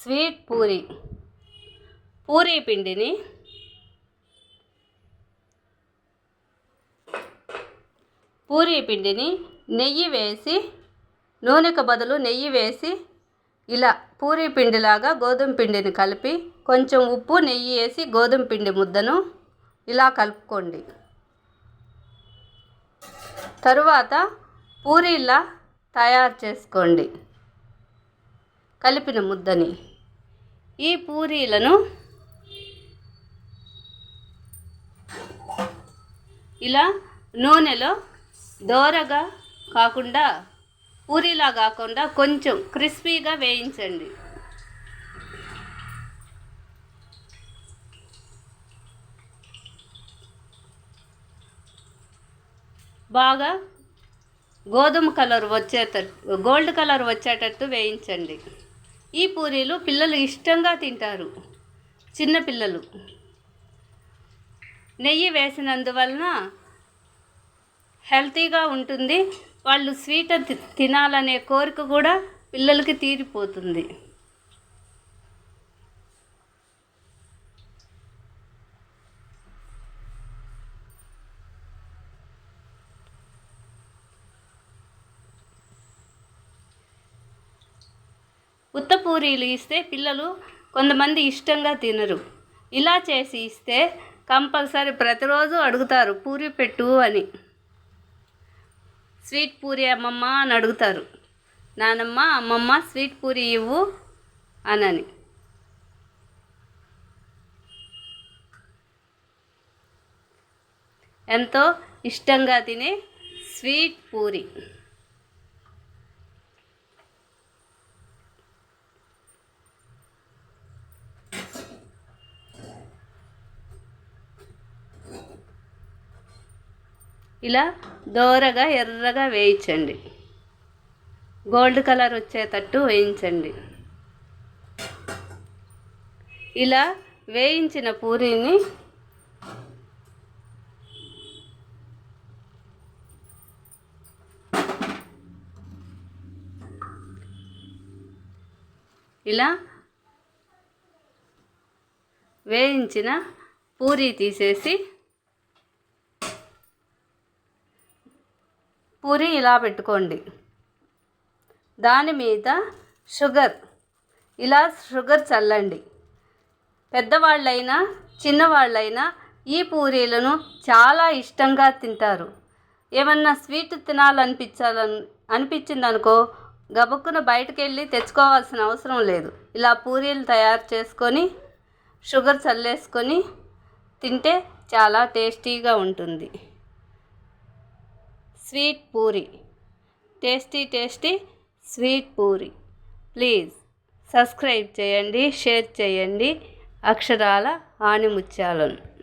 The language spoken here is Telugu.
స్వీట్ పూరి. పూరీ పిండిని పూరీ పిండిని నెయ్యి వేసి నూనెకు బదులు నెయ్యి వేసి ఇలా పూరీ పిండిలాగా గోధుమ పిండిని కలిపి కొంచెం ఉప్పు నెయ్యి వేసి గోధుమ పిండి ముద్దను ఇలా కలుపుకోండి. తరువాత పూరీలా తయారు చేసుకోండి. కలిపిన ముద్దని. ఈ పూరీలను ఇలా నూనెలో దోరగా కాకుండా పూరీలా కాకుండా కొంచెం క్రిస్పీగా వేయించండి. బాగా గోధుమ కలర్ వచ్చేటట్టు గోల్డ్ కలర్ వచ్చేటట్టు వేయించండి. ఈ పూరీలు పిల్లలు ఇష్టంగా తింటారు. చిన్నపిల్లలు నెయ్యి వేసినందువలన హెల్తీగా ఉంటుంది. వాళ్ళు స్వీట్ తి- తినాలనే కోరిక కూడా పిల్లలకి తీరిపోతుంది. పూరీలు ఇస్తే పిల్లలు కొంతమంది ఇష్టంగా తినరు. ఇలా చేసి ఇస్తే కంపల్సరీ ప్రతిరోజు అడుగుతారు పూరి పెట్టు అని. స్వీట్ పూరి అమ్మమ్మ అని అడుగుతారు. నానమ్మ అమ్మమ్మ స్వీట్ పూరి ఇవ్వు అనని. ఎంతో ఇష్టంగా తినే స్వీట్ పూరి. ఇలా దోరగా ఎర్రగా వేయించండి. గోల్డ్ కలర్ వచ్చేటట్టు వేయించండి. ఇలా వేయించిన పూరీని ఇలా వేయించిన పూరీ తీసేసి పూరి ఇలా పెట్టుకోండి. దాని మీద షుగర్. ఇలా షుగర్ చల్లండి. పెద్దవాళ్ళైనా చిన్నవాళ్ళైనా ఈ పూరీలను చాలా ఇష్టంగా తింటారు. ఏమన్నా స్వీట్ తినాలనిపించాలని అనిపించిందనుకో గబుక్కున బయటకెళ్ళి తెచ్చుకోవాల్సిన అవసరం లేదు. ఇలా పూరీలు తయారు చేసుకొని షుగర్ చల్లేసుకొని తింటే చాలా టేస్టీగా ఉంటుంది. Sweet puri. Tasty tasty sweet puri. Please subscribe చేయండి షేర్ చేయండి. అక్షరాల ఆణిముత్యాలను